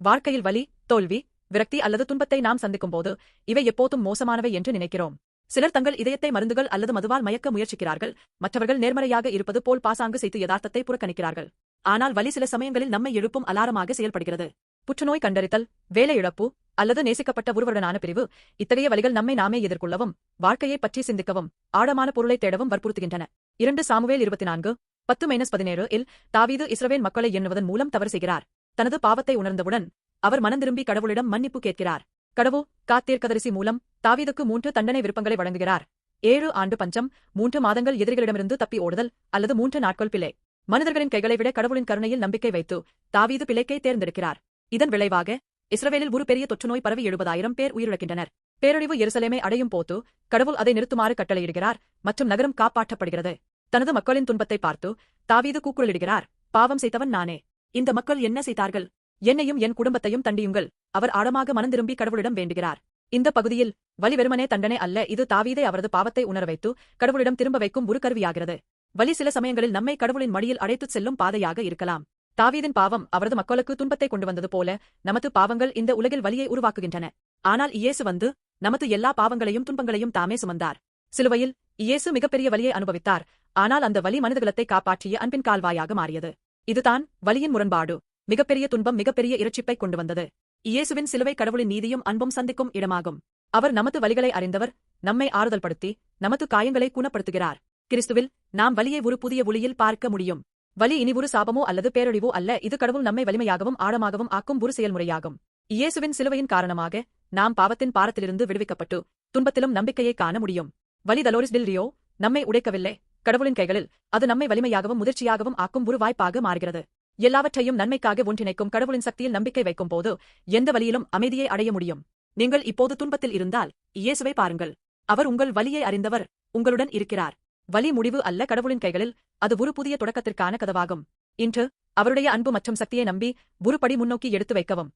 வாழ்க்கையில் வலி தோல்வி விரக்தி அல்லது துன்பத்தை நாம் சந்திக்கும் போது இவை எப்போதும் மோசமானவை என்று நினைக்கிறோம். சிலர் தங்கள் இதயத்தை மருந்துகள் அல்லது மதுவால் மயக்க முயற்சிக்கிறார்கள். மற்றவர்கள் நேர்மறையாக இருப்பது போல் பாசாங்கு செய்து யதார்த்தத்தை புறக்கணிக்கிறார்கள். ஆனால் வலி சில சமயங்களில் நம்மை எழுப்பும் அலாரமாக செயல்படுகிறது. புற்றுநோய் கண்டறிதல் வேலை இழப்பு அல்லது நேசிக்கப்பட்ட ஒருவருடனான பிரிவு இத்தகைய வலிகள் நம்மை நாமே எதிர்கொள்ளவும் வாழ்க்கையை பற்றி சிந்திக்கவும் ஆழமான பொருளை தேடவும் வற்புறுத்துகின்றன. இரண்டு சாமுவேல் இருபத்தி நான்கு பத்து மைனஸ் பதினேழு இல் தாவீது இஸ்ரவேல் மக்களை எண்ணுவதன் மூலம் தவறு செய்கிறார். தனது பாவத்தை உணர்ந்தவுடன் அவர் மனந்திரும்பி கடவுளிடம் மன்னிப்பு கேட்கிறார். கடவு காத்தீர்க்கதரிசி மூலம் தாவீதுக்கு மூன்று தண்டனை விருப்பங்களை வழங்குகிறார். ஏழு ஆண்டு பஞ்சம் மூன்று மாதங்கள் எதிரிகளிடமிருந்து தப்பி ஓடுதல் அல்லது மூன்று நாட்கள் பிழை. மனிதர்களின் கைகளை விட கடவுளின் கருணையில் நம்பிக்கை வைத்து தாவீது பிழைக்கை தேர்ந்தெடுக்கிறார். இதன் விளைவாக இஸ்ரவேலில் ஒரு பெரிய தொற்றுநோய் பரவி எழுபதாயிரம் பேர் உயிரிழக்கின்றனர். பேரழிவு எருசலேமை அடையும் போது கடவுள் அதை நிறுத்துமாறு கட்டளையிடுகிறார் மற்றும் நகரம் காப்பாற்றப்படுகிறது. தனது மக்களின் துன்பத்தை பார்த்து தாவீது கூக்குரலிடுகிறார் பாவம் செய்தவன் நானே. இந்த மக்கள் என்ன செய்தார்கள்? என்னையும் என் குடும்பத்தையும் தண்டியுங்கள். அவர் ஆழமாக மனந்திரும்பி கடவுளிடம் வேண்டுகிறார். இந்த பகுதியில் வலி வெறுமனே தண்டனை அல்ல. இது தாவீதை அவரது பாவத்தை உணர வைத்து கடவுளிடம் திரும்ப வைக்கும் ஒரு கருவியாகிறது வலி சில சமயங்களில் நம்மை கடவுளின் மடியில் அழைத்துச் செல்லும் பாதையாக இருக்கலாம். தாவீதின் பாவம் அவரது மக்களுக்கு துன்பத்தை கொண்டு வந்தது போல நமது பாவங்கள் இந்த உலகில் வலியை உருவாக்குகின்றன. ஆனால் இயேசு வந்து நமது எல்லா பாவங்களையும் துன்பங்களையும் தாமே சுமந்தார். சிலுவையில் இயேசு மிகப்பெரிய வலியை அனுபவித்தார். ஆனால் அந்த வலி மனிதகுலத்தை காப்பாற்றிய அன்பின் கால்வாயாக மாறியது. இதுதான் வலியின் முரண்பாடு. மிகப்பெரிய துன்பம் மிகப்பெரிய இரட்சிப்பை கொண்டு வந்தது இயேசுவின் சிலுவை கடவுளின் நீதியும் அன்பும் சந்திக்கும் இடமாகும். அவர் நமது வலிகளை அறிந்தவர் நம்மை ஆறுதல் படுத்தி நமது காயங்களை குணப்படுத்துகிறார். கிறிஸ்துவில் நாம் வலியை ஒரு புதிய ஒளியில் பார்க்க முடியும். வலி இனி ஒரு சாபமோ அல்லது பேரழிவோ அல்ல இது கடவுள் நம்மை வலிமையாகவும் ஆழமாகவும் ஆக்கும் ஒரு செயல்முறையாகும். இயேசுவின் சிலுவையின் காரணமாக நாம் பாவத்தின் பாரத்திலிருந்து விடுவிக்கப்பட்டு துன்பத்திலும் நம்பிக்கையை காண முடியும். வலி தலோரிஸ் டில் ரியோ நம்மை உடைக்கவில்லை. கடவுளின் கைகளில் அது நம்மை வலிமையாகவும் முதிர்ச்சியாகவும் ஆக்கும் ஒரு வாய்ப்பாக மாறுகிறது. எல்லாவற்றையும் நன்மைக்காக ஒன்றிணைக்கும் கடவுளின் சக்தியில் நம்பிக்கை வைக்கும் போது எந்த வழியிலும் அமைதியை அடைய முடியும். நீங்கள் இப்போது துன்பத்தில் இருந்தால் இயேசுவை பாருங்கள். அவர் உங்கள் வலியை அறிந்தவர் உங்களுடன் இருக்கிறார். வலி முடிவு அல்ல கடவுளின் கைகளில் அது ஒரு புதிய தொடக்கத்திற்கான கதவாகும். இன்று அவருடைய அன்பு மற்றும் சக்தியை நம்பி ஒருபடி முன்னோக்கி எடுத்து வைக்கவும்.